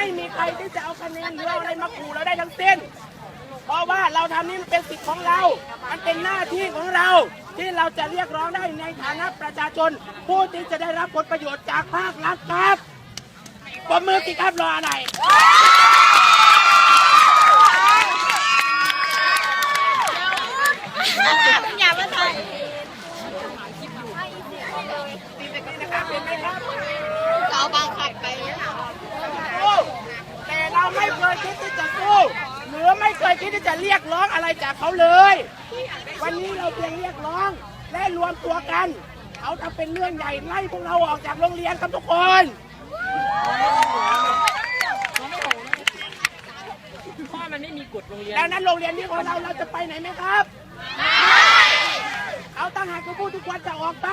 ไม่มีใครที่จะเอาคะแนนหรือเอาอะไรมาขู่เราได้ทั้งสิ้น เพราะว่าเราทำนี่มันเป็นสิทธิ์ของเรา มันเป็นหน้าที่ของเราที่เราจะเรียกร้องได้ในฐานะประชาชน ผู้ที่จะได้รับผลประโยชน์จากภาครัฐครับปมมือกี่ครับรออะไร อย่ามาถ่าย นะครับเห็นไหมครับ เขาบังคับไป สู้แต่เราไม่เคยคิดที่จะสู้หรือไม่เคยคิดที่จะเรียกร้องอะไรจากเขาเลย วันนี้ เราเพียงเรียกร้อง และรวมตัวกัน เขาทำเป็นเรื่องใหญ่ไล่พวกเราออกจากโรงเรียนครับทุกคนเพราะมันไม่มีกฎโรงเรียนดังนั้นโรงเรียนนี้ของเราเราจะไปไหนไหมครับเอาตั้งหากจะพูดทุกวันจะออกไป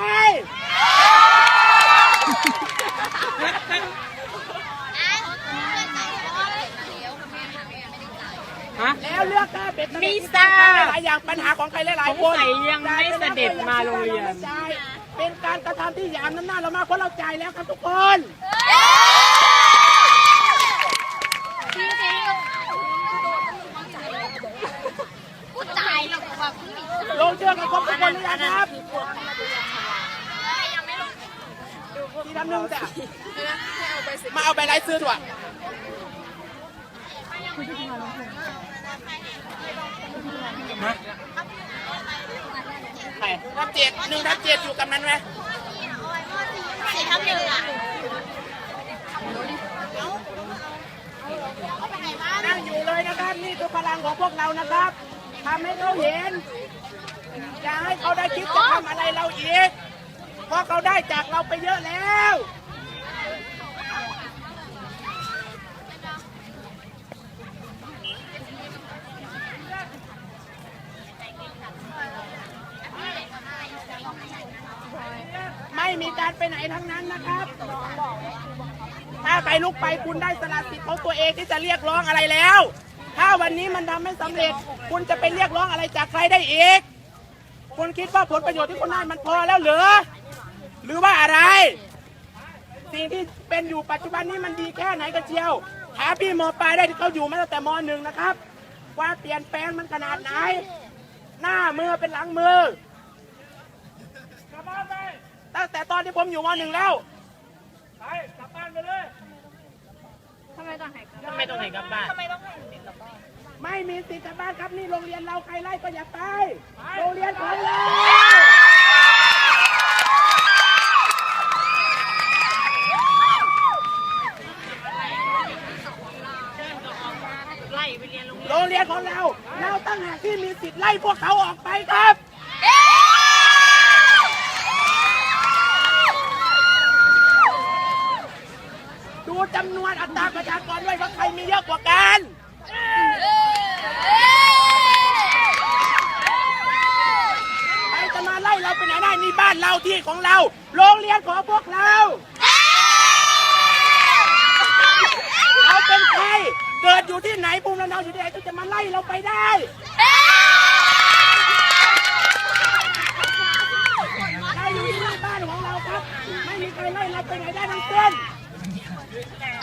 ฮะ แล้วเลือกได้เป็นไม่ทราบหลายอย่างปัญหาของใครหลายๆคนสงสัยยังไม่เสด็จมาโรงเรียนเป็นการกระทำที่หยามน้ำหน้าเรามากเพราะเราจ่ายแล้วครับทุกคนกูตายแล้วกูว่ากูมีลงเชื่อกันครบทุกคนหรือยังครับที่ทำหนึ่งจ้ะมาเอาไปไล่ซื้อถั่ว ใครทับเจ็ดหนึ่งทับเจ็ดอยู่กับนั้นไหมสี่ทับหนึ่งอะนั่งอยู่เลยนะครับ นี่คือพลังของพวกเรานะครับทำให้เขาเห็น อย่าให้เขาได้คิดจะทำอะไรเราอีก เพราะเขาได้จากเราไปเยอะแล้ว ไม่มีการไปไหนทั้งนั้นนะครับถ้าใครลุกไปคุณได้สละสิทธิ์ของตัวเองที่จะเรียกร้องอะไรแล้ว ถ้าวันนี้มันทำไม่สำเร็จ คุณจะไปเรียกร้องอะไรจากใครได้อีก คุณคิดว่าผลประโยชน์ที่คุณได้มันพอแล้วหรือ หรือว่าอะไร สิ่งที่เป็นอยู่ปัจจุบันนี้มันดีแค่ไหนกันเชียวหาพี่หมอปลายได้ที่เขาอยู่มาตั้งแต่มหนึ่งนะครับ ว่าเปลี่ยนแปลงมันขนาดไหน หน้ามือเป็นหลังมือ ตั้งแต่ตอนที่ผมอยู่มหนึ่งแล้วทำไมต้องให้กลับบ้านไม่มีสิทธิ์กลับบ้านครับนี่โรงเรียนเราใครไล่ก็อย่าไปโรงเรียนของเราไล่ไปเรียนโรงโรงเรียนของเรา เราตั้งหากที่มีสิทธิ์ไล่พวกเขาออกไปครับ จำนวนอัตราประชากรด้วยว่าใครมีเยอะกว่ากันใครจะมาไล่เราไปไหนได้นี่บ้านเราที่ของเรา โรงเรียนของพวกเรา เราเป็นใคร เกิดอยู่ที่ไหนภูมิลำเนาอยู่ที่ไหนจะมาไล่เราไปได้เรอยู่ที่บ้านของเราครับ ไม่มีใครไล่เราไปไหนได้ทั้งสิ้น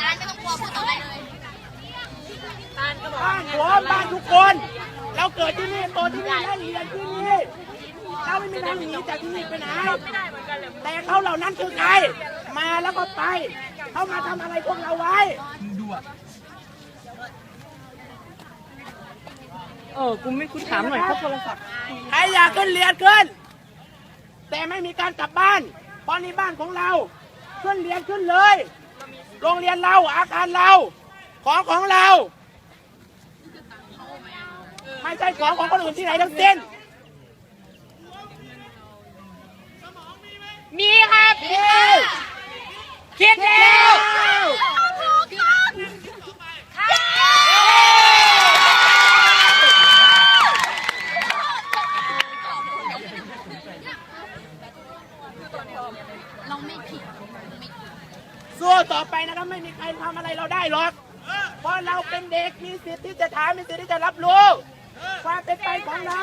ตายไม่ต้องกลัว พูดต่อได้เลยบ้านหัวบ้านทุกคน เราเกิดที่นี่โตที่นี่และเรียนที่นี่เราไม่มีทางหนีจากที่นี่ไปไหนแต่เขาเหล่านั้นคือใครมาแล้วก็ไปเขามาทำอะไรพวกเราไว้เออกูไม่กูถามหน่อยเขาโทรศัพท์ใครอยากขึ้นเรียนขึ้น แต่ไม่มีการกลับบ้านเพราะนี่บ้านของเรา ขึ้นเรียนขึ้นเลย โรงเรียนเราอาคารเรา ของของเรา ไม่ใช่ของของคนอื่นที่ไหนทั้งสิ้นมีครับนี่คิดแล้วไม่ผิด สู้ต่อไปนะครับไม่มีใครทำอะไรเราได้หรอก เพราะเราเป็นเด็กมีสิทธิ์ที่จะถามมีสิทธิ์ที่จะรับรู้ความเป็นไปของเรา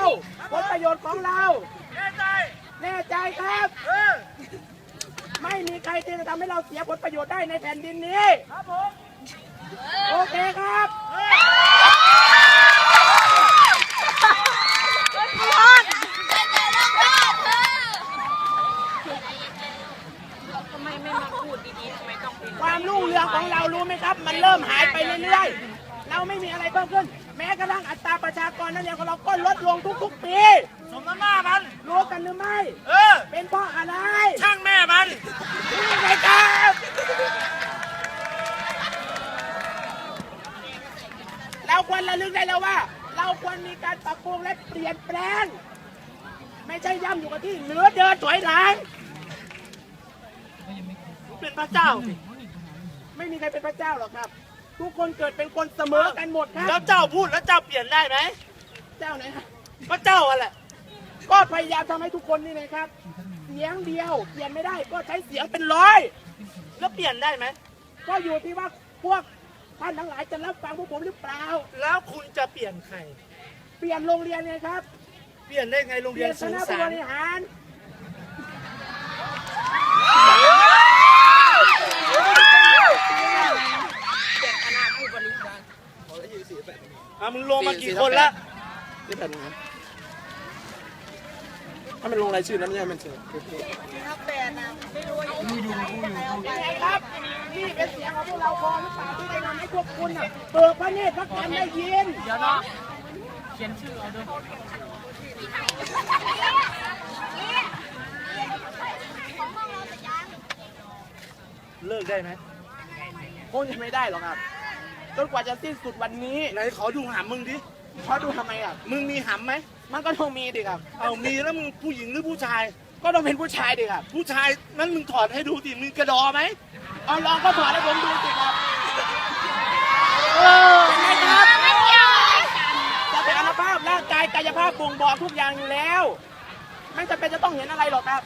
ผลประโยชน์ของเรา แน่ใจ แน่ใจครับไม่มีใครที่จะทำให้เราเสียผลประโยชน์ได้ในแผ่นดินนี้ ครับผม โอเคครับ ความรุ่งเรืองของเรารู้ไหมครับ มันเริ่มหายไปเรื่อยๆ เราไม่มีอะไรเพิ่มขึ้น แม้กระทั่งอัตราประชากรนักเรียนของเราก็ลดลงทุกๆ ปีสมน้ำหน้ามัน รู้กันหรือไม่ เออ เป็นเพราะอะไรช่างแม่มันนี่ไงครับเราควรระลึกได้แล้วว่า เราควรมีการปรับปรุงและเปลี่ยนแปลง ไม่ใช่ย่ำอยู่กับที่เหลือเดินถอยหลังเป็นพระเจ้าสิไม่มีใครเป็นพระเจ้าหรอกครับ ทุกคนเกิดเป็นคนเสมอกันหมดคแล้รัวบ เจ้าพูดแล้วเจ้าเปลี่ยนได้ไหมเจ้าไหนครับพระเจ้าอะไรก็พยายามทำให้ทุกคนนี่นะครับ เสียงเดียวเปลี่ยนไม่ได้ก็ใช้เสียงเป็นร้อย แล้วเปลี่ยนได้ไหมก็อยู่ที่ว่าพวกท่านทั้งหลายจะรับฟังพวกผมหรือเปล่า แล้วคุณจะเปลี่ยนใคร เปลี่ยนโรงเรียนไงครับ เปลี่ยนได้ไงโรงเปเรีลี่ยยนนคสื่อณะสาบรริหาร อะมึงลงมากี่คนละนี่แบบนี้ถ้ามันลงรายชื่อนั้นไม่ใช่มันเชื่อยังไงครับนี่เป็นเสียงของพวกเราพอหรือเปล่าที่ได้ทำให้พวกคุณน่ะเปิดพระเนตรพระกันได้ยินเดี๋ยวนะเขียนชื่อเอาด้วยเลิกได้ไหมคงจะไม่ได้หรอกครับ จนกว่าจะสิ้นสุดวันนี้ไหนขอดูหำมึงดิเพราะดูทำไมอะ มึงมีหำไหม มันก็ต้องมีดิครับ เอามีแล้วมึงผู้หญิงหรือผู้ชาย ก็ต้องเป็นผู้ชายดิครับ ผู้ชายนั้นมึงถอดให้ดูดิมึงกระดอไหม เอาลองก็ถอดให้ผมดูสิครับเป็นไงครับไม่เกี่ยวสถานภาพร่างกายกายภาพบ่งบอกทุกอย่างอยู่แล้ว ไม่จำเป็นจะต้องเห็นอะไรหรอกครับ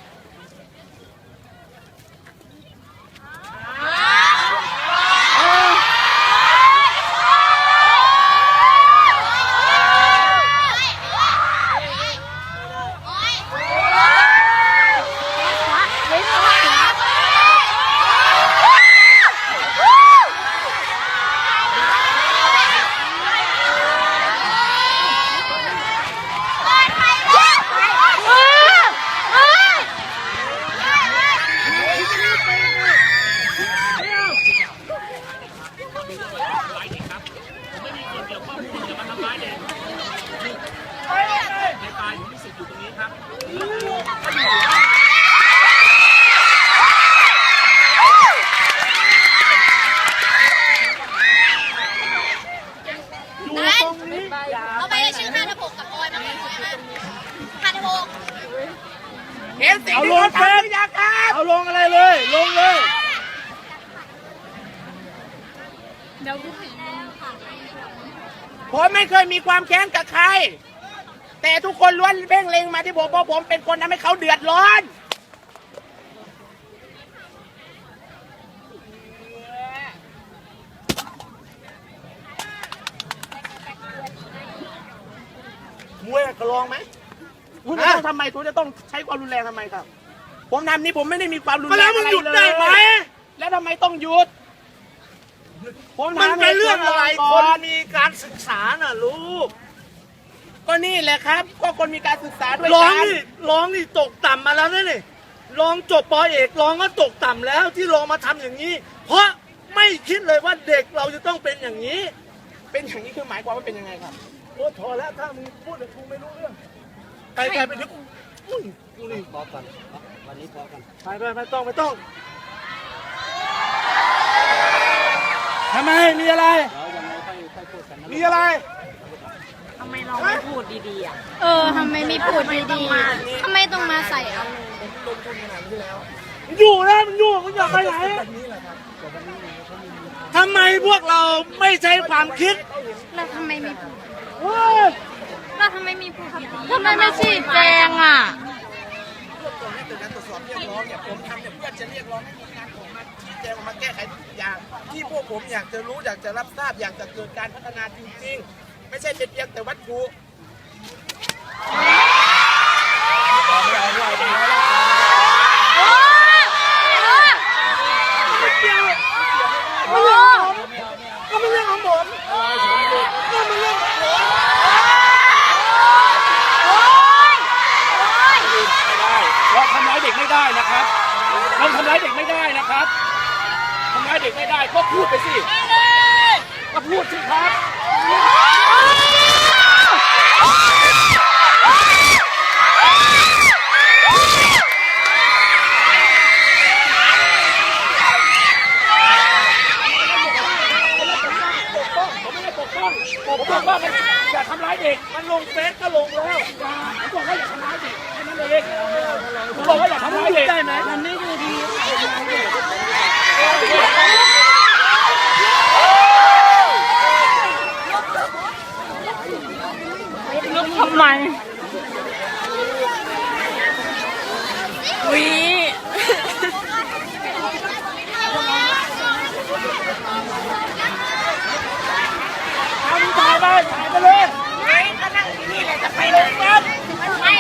นั่นเอาไปชื่อฮานาโบกกับออยมาเลยฮานาโบก เห็นสิ่งที่เขาทำหรือยังครับเอาลงอะไรเลย ลงเลย ผมไม่เคยมีความแค้นกับใคร แต่ทุกคนล้วนเพ่งเล็งมาที่ผมเพราะผมเป็นคนทำให้เขาเดือดร้อน มวยกระลองไหม คุณจะต้องทำไมคุณจะต้องใช้ความรุนแรงทำไมครับ ผมทำนี่ผมไม่ได้มีความรุนก็แรแล้วงมึงอะไรหยุดเลได้ไหมยแล้วทำไมต้องหยุดผมมันถามเป็นเรื่องอะไรก่คนอนมีการศึกษาน่ะลูกก็นี่แหละครับ ก็คนมีการศึกษาด้วยร้องกันนี่ร้องนี่ตกต่ำมาแล้วนี่นี่ร้องจบปอเอกร้องก็ตกต่ำแล้วที่ลองมาทำอย่างนี้ เพราะไม่คิดเลยว่าเด็กเราจะต้องเป็นอย่างนี้ เป็นอย่างนี้คือหมายความว่าเป็นยังไงครับโอ้พอแล้วถ้ามึงพูดแต่กูไม่รู้เรื่อง ไปไปไปเดี๋ยวกูอุ้ยกูนี่พอกันวันนี้พอกันไปไปไม่ต้องไม่ต้องทำไมมีอะไร มีอะไรเออทำไมไม่พูดดีๆทำไมต้องมาใส่อารมณ์อยู่นะมันอยู่มันอยากไปไหนทำไมพวกเราไม่ใช้ความคิดแล้วทำไมไม่พูดเฮ้ย แล้วทำไมไม่พูดทำไมไม่ชี้แจงอะก่อนให้เกิดการตรวจสอบเรียกร้องเนี่ยผมทำเนี่ยเพื่อจะเรียกร้องให้มีการออกมาชี้แจงออกมาแก้ไขทุกอย่าง ที่พวกผมอยากจะรู้อยากจะรับทราบอยากจะเกิดการพัฒนาจริงๆ ไม่ใช่เป็นเพียงแต่วัตถุ กไม่ได้นะครับลงทำร้ายเด็กไม่ได้นะครับทำร้าย เด็กไม่ได้ก็พูดไปสิก็พูดสิครับผมไม่ได้ปกป้องผมบอกว่ามันอย่าทำร้ายเด็ก มันลงเฟซก็ลงแล้วผมบอกว่าอย่าทำร้ายเด็กแค่นั้นเองผมบอกว่าอย่าทำร้ายเด็กได้ไหมมันไม่ดูดี ลุกทำไมวิเอามึงถ่ายไปถ่ายไปเลยก็นั่งที่นี่แหละจะไปเลยครับไม่